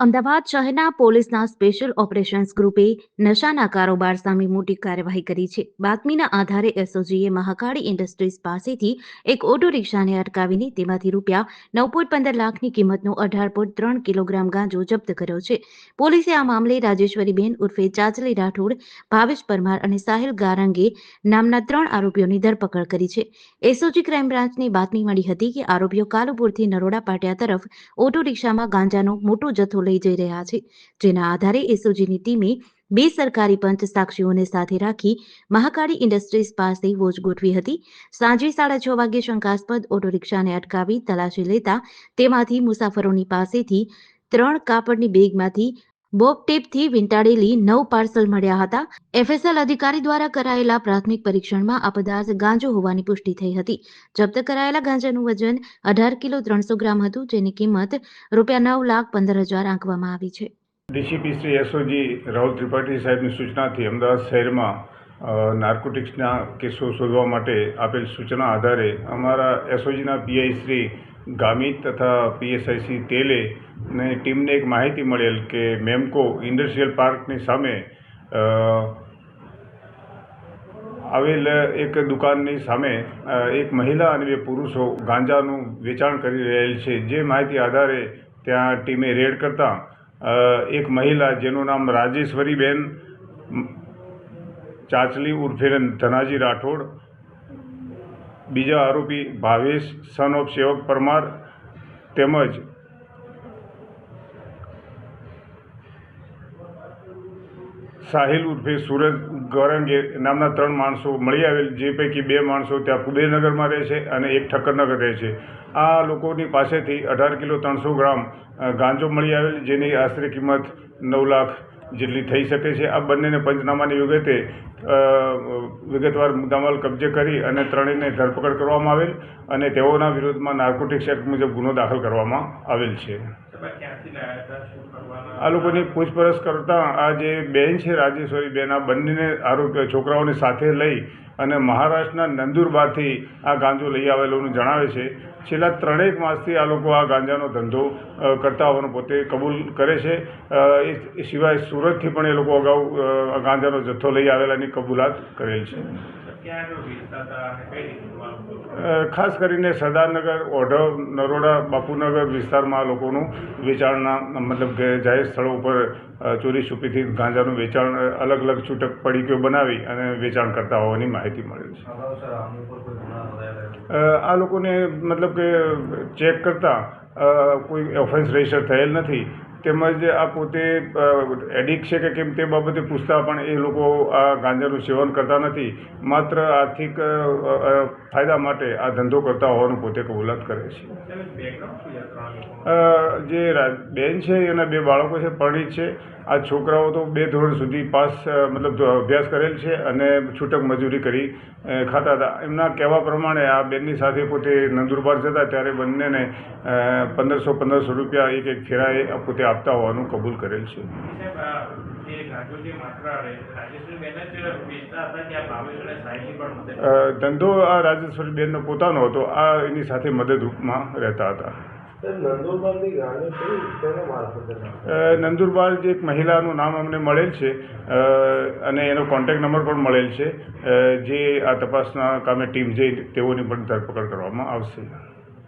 અમદાવાદ શહેરના પોલીસના special operations ગ્રુપે નશાના કારોબાર સામે મોટી કાર્યવાહી કરી છે. બાતમીના આધારે એસઓજીએ મહાકાળી ઇન્ડસ્ટ્રીઝ પાસેથી એક ઓટો રિક્ષાને અટકાવીને તેમાંથી રૂપિયા નવ પોઈન્ટ પંદર લાખની કિંમતનો અઢાર પોઈન્ટ ત્રણ કિલોગ્રામ ગાંજો જપ્ત કર્યો છે. પોલીસે આ મામલે રાજેશ્વરીબેન ઉર્ફે ચાચલી રાઠોડ, ભાવેશ પરમાર અને સાહિલ ગારંગે નામના ત્રણ આરોપીઓની ધરપકડ કરી છે. એસઓજી ક્રાઇમ બ્રાન્ચને બાતમી મળી હતી કે આરોપીઓ કાલુપુરથી નરોડા પાટિયા તરફ ઓટો રિક્ષામાં ગાંજાનો મોટો જથ્થો લઈ જઈ રહ્યા છે. જેના આધારે એસઓજીની ટીમે બે સરકારી પંચ સાક્ષીઓને સાથે રાખી મહાકાળી ઇન્ડસ્ટ્રીઝ પાસે વોચ ગોઠવી હતી. સાંજે સાડા છ વાગે શંકાસ્પદ ઓટો રિક્ષાને અટકાવી તલાશી લેતા તેમાંથી મુસાફરોની પાસેથી ત્રણ કાપડની બેગમાંથી બોબ ટેપથી વીંટાળેલી નવ પાર્સલ મળ્યા હતા. એફએસએલ અધિકારી દ્વારા કરાયેલા પ્રાથમિક પરીક્ષણમાં આ પદાર્થ ગાંજો હોવાની પુષ્ટિ થઈ હતી. જપ્ત કરાયેલા ગાંજાનું વજન અઢાર કિલો ત્રણસો ગ્રામ હતું, જેની કિંમત રૂપિયા નવ લાખ પંદર હજાર આંકવામાં આવી છે. ડીસીપી શ્રી એસઓજી રાહુલ ત્રિપાઠી સાહેબની સૂચનાથી અમદાવાદ શહેરમાં નાર્કોટિક્સના કેસો શોધવા માટે આપેલ સૂચના આધારે અમારા એસઓજીના પીઆઈ શ્રી ગામિત તથા પીએસઆઈસી તેલે ને ટીમને એક માહિતી મળેલ કે મેમકો ઇન્ડસ્ટ્રીયલ પાર્કની સામે આવેલ એક દુકાનની સામે એક મહિલા અને બે પુરુષો ગાંજાનું વેચાણ કરી રહેલ છે. જે માહિતી આધારે ત્યાં ટીમે રેડ કરતાં એક મહિલા જેનું નામ રાજેશ્વરીબેન ચાચલી ઉર્ફે ધનાજી રાઠોડ બીજા આરોપી ભાવેશ સન ઓફ સેવક પરમાર તેમજ સાહિલ ઉર્ફે સુરજ ગોરંગે નામના ત્રણ માણસો મળી આવેલ, જે પૈકી બે માણસો ત્યાં કુબેરનગરમાં રહે છે અને એક ઠક્કરનગર રહે છે. આ લોકોની પાસેથી અઢાર કિલો ત્રણસો ગ્રામ ગાંજો મળી આવેલ, જેની આશરે કિંમત નવ લાખ જેટલી થઈ શકે છે. આ બંનેને પંચનામાની વિગતે વિગતવાર મુદ્દામાલ કબજે કરી અને ત્રણેયને ધરપકડ કરવામાં આવેલ અને તેઓના વિરોધમાં નાર્કોટિક્સ એક્ટ મુજબ ગુનો દાખલ કરવામાં આવેલ છે. આ લોકોની પૂછપરછ કરતાં આ જે બેન છે રાજેશ્વરી બેન, આ બંનેને આરોપી છોકરાઓને સાથે લઈ અને મહારાષ્ટ્રના નંદુરબારથી આ ગાંજો લઈ આવેલોનું જણાવે છે. છેલ્લા ત્રણેક માસથી આ લોકો આ ગાંજાનો ધંધો કરતા હોવાનું પોતે કબૂલ કરે છે. એ સિવાય સુરતથી પણ એ લોકો અગાઉ ગાંજાનો જથ્થો લઈ આવેલાની કબૂલાત કરેલ છે. ખાસ કરીને સરદારનગર ઓઢવ નરોડા બાપુનગર વિસ્તારમાં આ લોકોનું વેચાણના મતલબ કે જાહેર સ્થળો ઉપર ચોરી છુપીથી ગાંજાનું વેચાણ અલગ અલગ છૂટક પડીકીઓ બનાવી અને વેચાણ કરતા હોવાની માહિતી મળેલ છે. આ લોકોને મતલબ કે ચેક કરતાં કોઈ ઓફેન્સ રજિસ્ટર થયેલ નથી. તેમજ આ પોતે એડિક્ટ છે કે કેમ તે બાબતે પૂછતા પણ એ લોકો આ ગાંજાનું સેવન કરતા નથી. માત્ર આર્થિક ફાયદા માટે આ ધંધો કરતા હોવાનું પોતે કબૂલાત કરે છે. જે બેન છે એના બે બાળકો છે, પરિણીત છે. આ છોકરાઓ તો બે ધોરણ સુધી પાસ મતલબ અભ્યાસ કરેલ છે અને છૂટક મજૂરી કરી ખાતા હતા. એમના કહેવા પ્રમાણે આ બેનની સાથે પોતે નંદુરબાર જતા, ત્યારે બંનેને પંદરસો પંદરસો રૂપિયા એક એક ફેરાએ પોતે આપતા હોવાનું કબૂલ કરેલ છે. ધંધો આ રાજેશ્વરી બેનનો પોતાનો હતો આ એની સાથે મદદરૂપમાં રહેતા હતા. નંદુરબાર જે એક મહિલાનું નામ અમને મળેલ છે અને એનો કોન્ટેક્ટ નંબર પણ મળેલ છે જે આ તપાસના કામે ટીમ જઈ તેઓની પણ ધરપકડ કરવામાં આવશે.